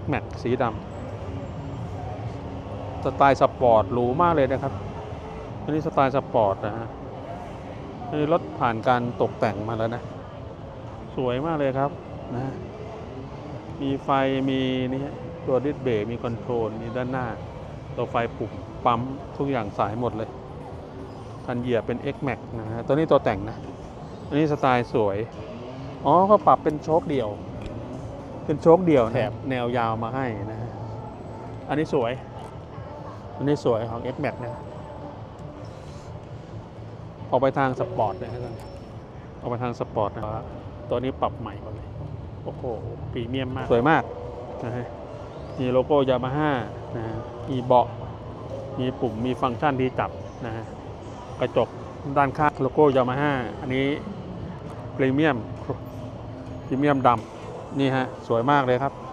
X Max สีดำสไตล์สปอร์ตหรูมากเลยนะครับอันนี้สไตล์สปอร์ตนะฮะอันนี้รถผ่านการตกแต่งมาแล้วนะ สวยมากเลยครับนะมีไฟมีนี่ตัวดิสเบรกมีคอนโทรลมีด้านหน้า ตัวไฟปุ่มปั๊มทุกอย่างสายหมดเลยคันเหยียบเป็น X Max นะฮะตัวนี้ตัวแต่งนะ อันนี้สไตล์สวย อ๋อก็ปรับเป็นโชคเดี่ยว เป็นโชคเดี่ยวแถบแนวยาวมาให้นะฮะอันนี้สวย อันนี้สวยของ X Max นะ ออกไปทางสปอร์ตนะฮะออกไปทางสปอร์ตนะตัวนี้ปรับใหม่หมดเลยโอ้โหพรีเมียมมาก สวยมากนะฮะมีโลโก้ยามาฮ่านะฮะมีเบาะ มีปุ่ม มีฟังก์ชันที่จับนะฮะกระจกด้านข้างโลโก้ยามาฮ่าอันนี้พรีเมียมพรีเมียมดำ นี่ฮะ สวยมากเลยครับ